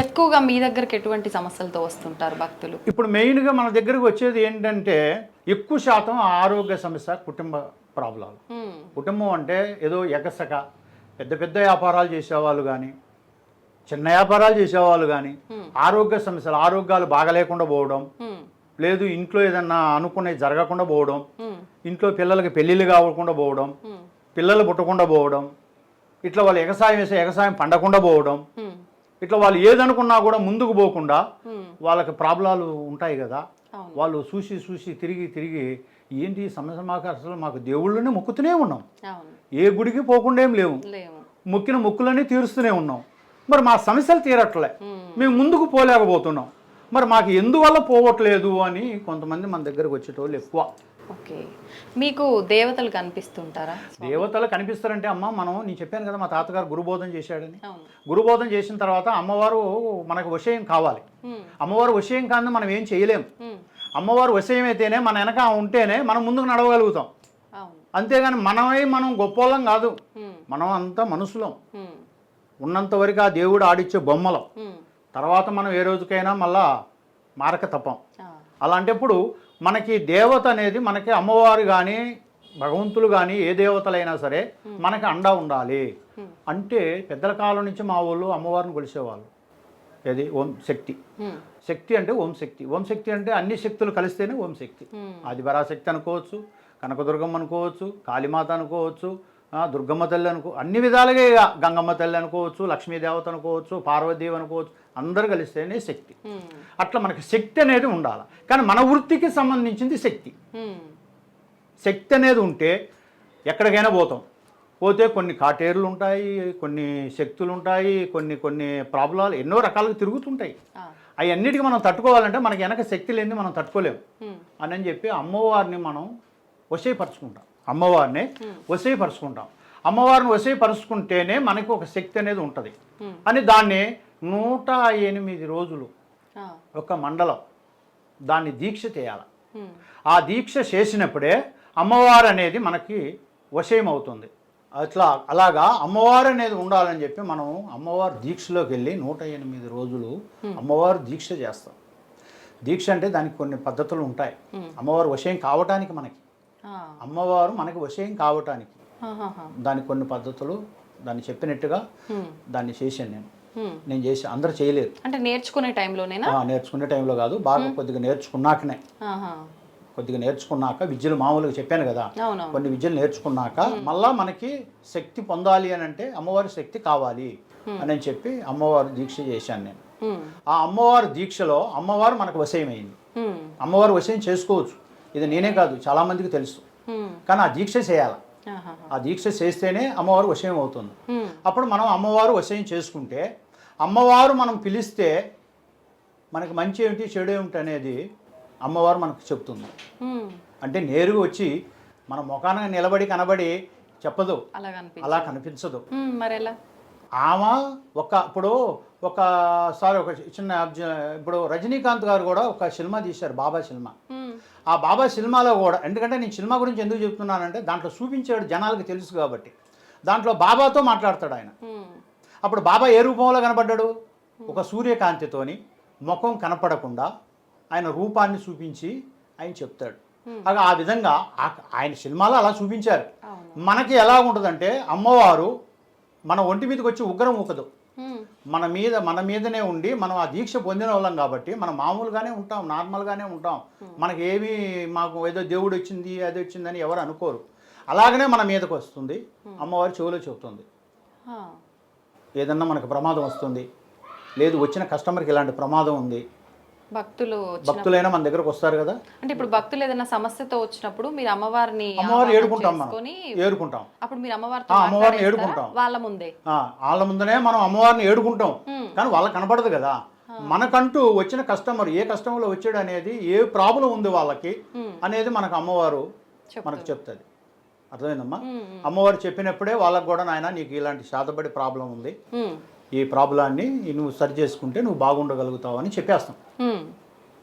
ఎక్కువగా మీ దగ్గరికి ఎటువంటి సమస్యలతో వస్తుంటారు భక్తులు? ఇప్పుడు మెయిన్గా మన దగ్గరకు వచ్చేది ఏంటంటే ఎక్కువ శాతం ఆరోగ్య సమస్య కుటుంబ ప్రాబ్లాలు. కుటుంబం అంటే ఏదో ఎగసక పెద్ద పెద్ద వ్యాపారాలు చేసేవాళ్ళు కానీ చిన్న వ్యాపారాలు చేసేవాళ్ళు కానీ ఆరోగ్య సమస్యలు ఆరోగ్యాలు బాగలేకుండా పోవడం లేదు ఇంట్లో ఏదన్నా అనుకునేది జరగకుండా పోవడం ఇంట్లో పిల్లలకి పెళ్ళిళ్ళు కావకుండా పోవడం పిల్లలు పుట్టకుండా పోవడం ఇట్లా వాళ్ళు ఎగసాయం వేసే ఎగసాయం పండకుండా పోవడం ఇట్లా వాళ్ళు ఏదనుకున్నా కూడా ముందుకు పోకుండా వాళ్ళకి ప్రాబ్లాలు ఉంటాయి కదా. వాళ్ళు చూసి చూసి తిరిగి తిరిగి ఏంటి సమస్య మాకు అసలు మాకు దేవుళ్ళనే మొక్కుతూనే ఉన్నాం. ఏ గుడికి పోకుండా ఏం లేవు. మొక్కిన మొక్కులన్నీ తీరుస్తూనే ఉన్నాం. మరి మా సమస్యలు తీరట్లే. మేము ముందుకు పోలేకపోతున్నాం. మరి మాకు ఎందువల్ల పోవట్లేదు అని కొంతమంది మన దగ్గరకు వచ్చేటోళ్ళు ఎక్కువ. ఓకే. మీకు దేవతలు కనిపిస్తుంటారా? దేవతలు కనిపిస్తారంటే అమ్మ మనం నేను చెప్పాను కదా మా తాతగారు గురుబోధన చేశాడని. అవును. గురుబోధన చేసిన తర్వాత అమ్మవారు మనకు విషయం కావాలి. అమ్మవారు విషయం కాదు మనం ఏం చేయలేం. ఉమ్, అమ్మవారు విషయం అయితేనే మన వెనక ఉంటేనే మనం ముందుకు నడవగలుగుతాం. అంతేగాని మనమై మనం గొప్పోళ్ళం కాదు. మనం అంతా మనుషులం. ఉన్నంత వరకు ఆ దేవుడు ఆడిచ్చే బొమ్మలం. తర్వాత మనం ఏ రోజుకైనా మళ్ళా మారక తప్పం. అలాంటప్పుడు మనకి దేవత అనేది మనకి అమ్మవారు కానీ భగవంతులు కానీ ఏ దేవతలైనా సరే మనకి అండా ఉండాలి. అంటే పెద్దల కాలం నుంచి మా ఊళ్ళో అమ్మవారిని కొలిసేవాళ్ళు. ఏది? ఓం శక్తి. శక్తి అంటే ఓం శక్తి. ఓం శక్తి అంటే అన్ని శక్తులు కలిస్తేనే ఓం శక్తి. ఆదిపరాశక్తి అనుకోవచ్చు కనకదుర్గమ్మ అనుకోవచ్చు కాళీమాత అనుకోవచ్చు దుర్గమ్మ తల్లి అనుకో అన్ని విధాలుగా ఇక గంగమ్మ తల్లి అనుకోవచ్చు లక్ష్మీదేవత అనుకోవచ్చు పార్వతీదేవి అనుకోవచ్చు అందరు కలిస్తేనే శక్తి. ఉమ్, అట్లా మనకి శక్తి అనేది ఉండాలి. కానీ మన వృత్తికి సంబంధించింది శక్తి. ఉమ్, శక్తి అనేది ఉంటే ఎక్కడికైనా పోతాం. పోతే కొన్ని కాటేరులు ఉంటాయి కొన్ని శక్తులు ఉంటాయి కొన్ని కొన్ని ప్రాబ్లాలు ఎన్నో రకాలుగా తిరుగుతుంటాయి. అవన్నిటికీ మనం తట్టుకోవాలంటే మనకి వెనక శక్తి లేని మనం తట్టుకోలేము ఉమ్, అని అని చెప్పి అమ్మవారిని మనం వశీపరుచుకుంటాం. అమ్మవారిని వశీపరుచుకుంటాం అమ్మవారిని వశీపరుచుకుంటేనే మనకి ఒక శక్తి అనేది ఉంటుంది. అని దాన్ని నూట ఎనిమిది రోజులు ఒక మండలం దాన్ని దీక్ష చేయాలి. ఆ దీక్ష చేసినప్పుడే అమ్మవారు అనేది మనకి వశయం అవుతుంది. అట్లా అలాగా అమ్మవారు అనేది ఉండాలని చెప్పి మనం అమ్మవారు దీక్షలోకి వెళ్ళి నూట ఎనిమిది రోజులు అమ్మవారు దీక్ష చేస్తాం. దీక్ష అంటే దానికి కొన్ని పద్ధతులు ఉంటాయి. అమ్మవారు వశయం కావటానికి మనకి అమ్మవారు మనకి వశయం కావటానికి. దానికి కొన్ని పద్ధతులు దాన్ని చెప్పినట్టుగా దాన్ని చేశాను నేను. నేను చేసి అందరూ చేయలేరు. అంటే నేర్చుకునే టైంలోనేనా? ఆ, నేర్చుకునే టైంలో కాదు బాగా కొద్దిగా నేర్చుకున్నాకనే. కొద్దిగా నేర్చుకున్నాక విద్యలు మామూలుగా చెప్పాను కదా కొన్ని విద్యలు నేర్చుకున్నాక మళ్ళా మనకి శక్తి పొందాలి అని అంటే అమ్మవారి శక్తి కావాలి అని చెప్పి అమ్మవారు దీక్ష చేశాను నేను. ఆ అమ్మవారి దీక్షలో అమ్మవారు మనకు వశయమైంది అమ్మవారు వశయం చేసుకోవచ్చు. ఇది నేనే కాదు చాలామందికి తెలుసు. కానీ ఆ దీక్ష చేయాలి. ఆ దీక్ష చేస్తేనే అమ్మవారు వశయం అవుతుంది. అప్పుడు మనం అమ్మవారు వశయం చేసుకుంటే అమ్మవారు మనం పిలిస్తే మనకి మంచి ఏమిటి చెడు ఏమిటి అనేది అమ్మవారు మనకు చెప్తుంది. అంటే నేరుగా వచ్చి మన ముఖాన నిలబడి కనబడి చెప్పదు. అలా కనిపించదు. మరెలా? ఆమె ఒక ఇప్పుడు ఒకసారి ఒక చిన్న ఇప్పుడు రజనీకాంత్ గారు కూడా ఒక సినిమా తీశారు బాబా సినిమా. ఆ బాబా సినిమాలో కూడా ఎందుకంటే నేను సినిమా గురించి ఎందుకు చెప్తున్నానంటే దాంట్లో చూపించాడు జనాలకు తెలుసు కాబట్టి. దాంట్లో బాబాతో మాట్లాడతాడు ఆయన. అప్పుడు బాబా ఏ రూపంలో కనపడ్డాడు? ఒక సూర్యకాంతితోని ముఖం కనపడకుండా ఆయన రూపాన్ని చూపించి ఆయన చెప్తాడు. అలా ఆ విధంగా ఆ- ఆయన సినిమాలో అలా చూపించారు. మనకి ఎలా ఉంటుందంటే అమ్మవారు మన ఒంటి మీదకి వచ్చి ఉగ్రం ఊకదు. మన మీద మన మీదనే ఉండి మనం ఆ దీక్ష పొందిన వాళ్ళం కాబట్టి మనం మామూలుగానే ఉంటాం నార్మల్గానే ఉంటాం. మనకి ఏమీ మాకు ఏదో దేవుడు వచ్చింది అది వచ్చిందని ఎవరు అనుకోరు. అలాగనే మన మీదకి వస్తుంది. అమ్మవారి చెవిలో చెబుతుంది. ఏదన్నా మనకు ప్రమాదం వస్తుంది. లేదు వచ్చిన కస్టమర్కి ఇలాంటి ప్రమాదం ఉంది. భక్తులు భక్తులైనా మన దగ్గరకు వస్తారు కదా? అంటే ఇప్పుడు భక్తులు ఏదైనా సమస్యతో వచ్చినప్పుడు మీరు అమ్మవారిని అమ్మవారు ఆవాహన ఏడుకుంటాం మనం. ఏడుకుంటాం అప్పుడు మీరు అమ్మవారితో అమ్మవారిని? ఏడుకుంటాం. వాళ్ళ ముందే. వాళ్ళ ముందనే మనం అమ్మవారిని ఏడుకుంటాం కానీ వాళ్ళకి కనపడదు కదా. మనకంటూ వచ్చిన కస్టమర్ ఏ కస్టమర్లో వచ్చాడు అనేది ఏ ప్రాబ్లం ఉంది వాళ్ళకి అనేది మనకు అమ్మవారు. మనకు చెప్తుంది. అర్థమైందమ్మా? అమ్మవారు చెప్పినప్పుడే వాళ్ళకు కూడా నాయన నీకు ఇలాంటి శాతపడి ప్రాబ్లం ఉంది. ఈ ప్రాబ్లాన్ని నువ్వు సరి చేసుకుంటే నువ్వు బాగుండగలుగుతావు అని చెప్పేస్తాం.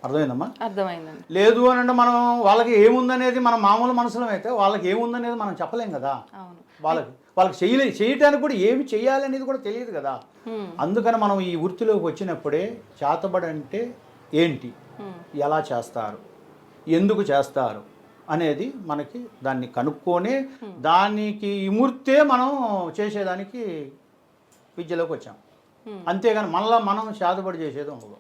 అర్థమైందమ్మా? అర్థమైందండి. లేదు అని అంటే మనం వాళ్ళకి ఏముందనేది మనం మామూలు మనుషులం అయితే వాళ్ళకి ఏముందనేది మనం చెప్పలేం కదా. అవును. వాళ్ళకి వాళ్ళకి చేయలే చేయటానికి కూడా ఏమి చేయాలనేది కూడా తెలియదు కదా. అందుకని మనం ఈ వృత్తిలోకి వచ్చినప్పుడే చేతబడి అంటే ఏంటి. ఎలా చేస్తారు? ఎందుకు చేస్తారు? అనేది మనకి దాన్ని కనుక్కొని దానికి ఇముర్తే మనం చేసేదానికి విద్యలోకి వచ్చాం. అంతేగాని మనలో మనం చేతబడి చేసేది ఉండదు.